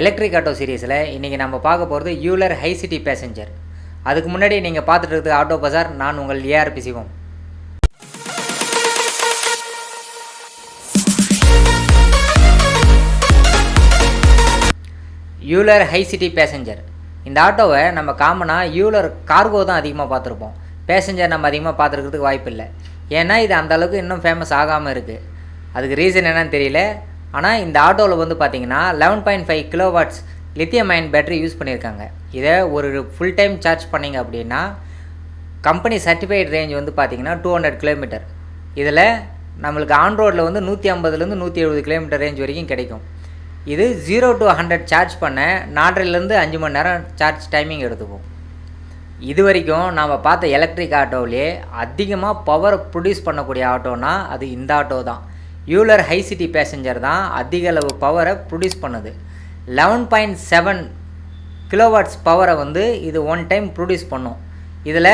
Electric auto சீரீஸில் இன்றைக்கி நம்ம பார்க்க போகிறது யூலர் ஹை சிட்டி பேசஞ்சர் அதுக்கு முன்னாடி நீங்கள் பார்த்துட்டு இருக்கிறது ஆட்டோ பஜார் நான் உங்கள் ARP Sivam. Euler hi city passenger இந்த ஆட்டோவை நம்ம காமனாக யூலர் கார்கோ தான் அதிகமாக பார்த்துருப்போம். பேசஞ்சர் நம்ம அதிகமாக பார்த்துருக்கிறதுக்கு வாய்ப்பு இல்லை ஏன்னா இது அந்தளவுக்கு இன்னும் ஃபேமஸ் ஆகாமல் இருக்குது அதுக்கு ரீசன் என்னன்னு தெரியல. ஆனால் இந்த ஆட்டோவில் வந்து பார்த்தீங்கன்னா eleven point five kilo watts lithium ion battery use பண்ணியிருக்காங்க இதை ஒரு ஃபுல் டைம் சார்ஜ் பண்ணிங்க அப்படின்னா கம்பெனி சர்டிஃபைட் ரேஞ்ச் வந்து பார்த்தீங்கன்னா டூ ஹண்ட்ரட் கிலோமீட்டர் இதில் நம்மளுக்கு ஆன் ரோட்டில் வந்து நூற்றி ஐம்பதுலேருந்து நூற்றி எழுபது கிலோமீட்டர் ரேஞ்ச் வரைக்கும் கிடைக்கும். இது ஜீரோ டு ஹண்ட்ரட் சார்ஜ் பண்ண நாலரைலேருந்து அஞ்சு மணி நேரம் சார்ஜ் டைமிங் எடுத்துக்கும். இது வரைக்கும் நாம் பார்த்த எலக்ட்ரிக் ஆட்டோவிலே அதிகமாக பவர் ப்ரொடியூஸ் பண்ணக்கூடிய ஆட்டோனால் அது இந்த ஆட்டோ தான். யூலர் ஹை சிட்டி பேசஞ்சர் தான் அதிக அளவு பவரை ப்ரொடியூஸ் பண்ணுது. லெவன் பாயிண்ட் செவன் கிலோவாட்ஸ் பவரை வந்து இது ஒன் டைம் ப்ரொடியூஸ் பண்ணும். இதில்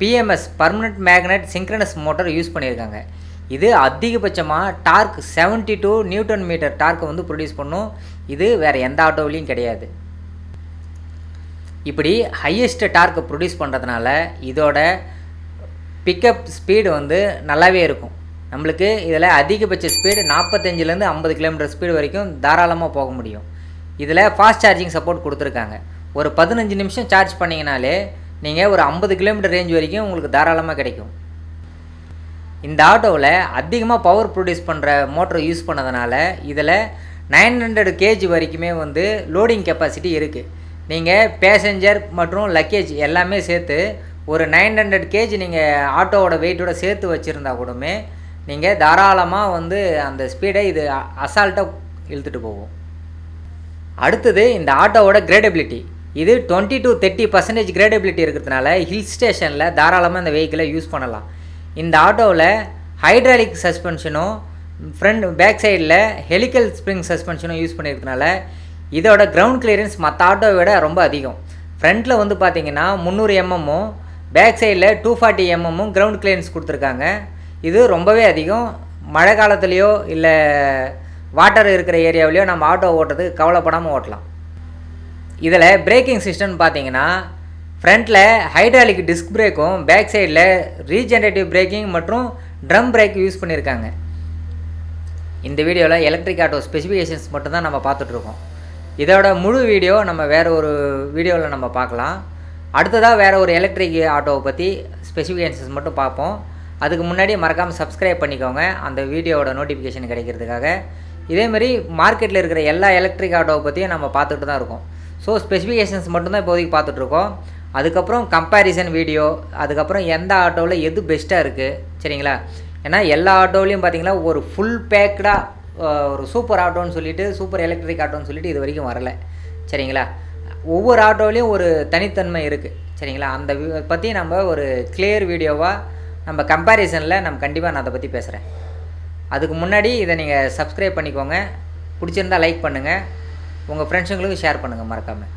PMS permanent magnet synchronous motor use பண்ணியிருக்காங்க. இது அதிகபட்சமாக டார்க் 72 டூ நியூட்டன் மீட்டர் டார்க்கை வந்து ப்ரொடியூஸ் பண்ணும். இது வேறு எந்த ஆட்டோவிலையும் கிடையாது. இப்படி ஹையஸ்ட் டார்க்கை ப்ரொடியூஸ் பண்ணுறதுனால இதோட பிக்கப் ஸ்பீடு வந்து நல்லாவே இருக்கும். நம்மளுக்கு இதில் அதிகபட்ச ஸ்பீடு நாற்பத்தஞ்சிலேருந்து ஐம்பது கிலோமீட்டர் ஸ்பீடு வரைக்கும் தாராளமாக போக முடியும். இதில் ஃபாஸ்ட் சார்ஜிங் சப்போர்ட் கொடுத்துருக்காங்க. ஒரு பதினஞ்சு நிமிஷம் சார்ஜ் பண்ணிங்கனாலே நீங்கள் ஒரு ஐம்பது கிலோமீட்டர் ரேஞ்ச் வரைக்கும் உங்களுக்கு தாராளமாக கிடைக்கும். இந்த ஆட்டோவில் அதிகமாக பவர் ப்ரொடியூஸ் பண்ணுற மோட்டர் யூஸ் பண்ணதுனால இதில் நைன் ஹண்ட்ரட் கேஜி வரைக்குமே வந்து லோடிங் கெப்பாசிட்டி இருக்குது நீங்கள் பேசஞ்சர் மற்றும் லக்கேஜ் எல்லாமே சேர்த்து ஒரு நைன் ஹண்ட்ரட் கேஜி நீங்கள் ஆட்டோவோட வெயிட்டோட சேர்த்து வச்சுருந்தா கூடமே நீங்கள் தாராளமாக வந்து அந்த ஸ்பீடை இது அசால்ட்டாக இழுத்துட்டு போகும் அடுத்தது இந்த ஆட்டோவோட கிரேடபிலிட்டி இது twenty to thirty percentage gradeability இருக்கிறதுனால ஹில் ஸ்டேஷனில் தாராளமாக இந்த வெஹிக்கிளை யூஸ் பண்ணலாம். இந்த ஆட்டோவில் ஹைட்ராலிக் சஸ்பென்ஷனும் ஃப்ரண்ட் பேக் சைடில் ஹெலிக்கல் ஸ்ப்ரிங் சஸ்பென்ஷனும் யூஸ் பண்ணியிருக்கனால இதோட கிரவுண்ட் கிளியரன்ஸ் மற்ற ஆட்டோவை விட ரொம்ப அதிகம். ஃப்ரண்ட்டில் வந்து பார்த்திங்கன்னா முந்நூறு எம்எம்மும் பேக் சைடில் டூ ஃபார்ட்டி எம்எம்மும் கிரவுண்ட் கிளியரன்ஸ் கொடுத்துருக்காங்க. இது ரொம்பவே அதிகம். மழை காலத்துலேயோ இல்லை வாட்டர் இருக்கிற ஏரியாவிலையோ நம்ம ஆட்டோ ஓட்டுறதுக்கு கவலைப்படாமல் ஓட்டலாம். இதில் பிரேக்கிங் சிஸ்டம்னு பார்த்தீங்கன்னா ஃப்ரண்ட்டில் ஹைட்ராலிக் டிஸ்க் பிரேக்கும் பேக் சைடில் ரீஜென்ரேட்டிவ் பிரேக்கிங் மற்றும் ட்ரம் பிரேக் யூஸ் பண்ணியிருக்காங்க இந்த வீடியோவில் எலக்ட்ரிக் ஆட்டோ ஸ்பெசிஃபிகேஷன்ஸ் மட்டும்தான் நம்ம பார்த்துட்ருக்கோம். இதோட முழு வீடியோ நம்ம வேறு ஒரு வீடியோவில் நம்ம பார்க்கலாம். அடுத்ததாக வேறு ஒரு எலக்ட்ரிக் ஆட்டோவை பற்றி ஸ்பெசிஃபிகேஷன்ஸ் மட்டும் பார்ப்போம். அதுக்கு முன்னாடி மறக்காமல் சப்ஸ்கிரைப் பண்ணிக்கோங்க. அந்த வீடியோவோட நோட்டிஃபிகேஷன் கிடைக்கிறதுக்காக. இதேமாரி மார்க்கெட்டில் இருக்கிற எல்லா எலக்ட்ரிக் ஆட்டோவை பற்றியும் நம்ம பார்த்துட்டு தான் இருக்கோம். ஸோ ஸ்பெசிஃபிகேஷன்ஸ் மட்டும்தான் இப்போதைக்கு பார்த்துட்ருக்கோம் அதுக்கப்புறம் கம்பேரிசன் வீடியோ அதுக்கப்புறம் எந்த ஆட்டோவில் எது பெஸ்ட்டாக இருக்குது சரிங்களா? ஏன்னா எல்லா ஆட்டோவிலையும் பார்த்தீங்கன்னா ஒரு ஃபுல் பேக்கடாக ஒரு சூப்பர் ஆட்டோன்னு சொல்லிட்டு சூப்பர் எலக்ட்ரிக் ஆட்டோன்னு சொல்லிட்டு இது வரைக்கும் வரலை சரிங்களா? ஒவ்வொரு ஆட்டோவிலையும் ஒரு தனித்தன்மை இருக்குது சரிங்களா? அந்த பற்றி நம்ம ஒரு கிளியர் வீடியோவாக நம்ம கம்பேரிசனில் நம்ம கண்டிப்பாக நான் அதை பற்றி பேசுகிறேன் அதுக்கு முன்னாடி இதை நீங்கள் சப்ஸ்கிரைப் பண்ணிக்கோங்க. பிடிச்சிருந்தா லைக் பண்ணுங்கள் உங்கள் ஃப்ரெண்ட்ஸுங்களுக்கும் ஷேர் பண்ணுங்கள் மறக்காமல்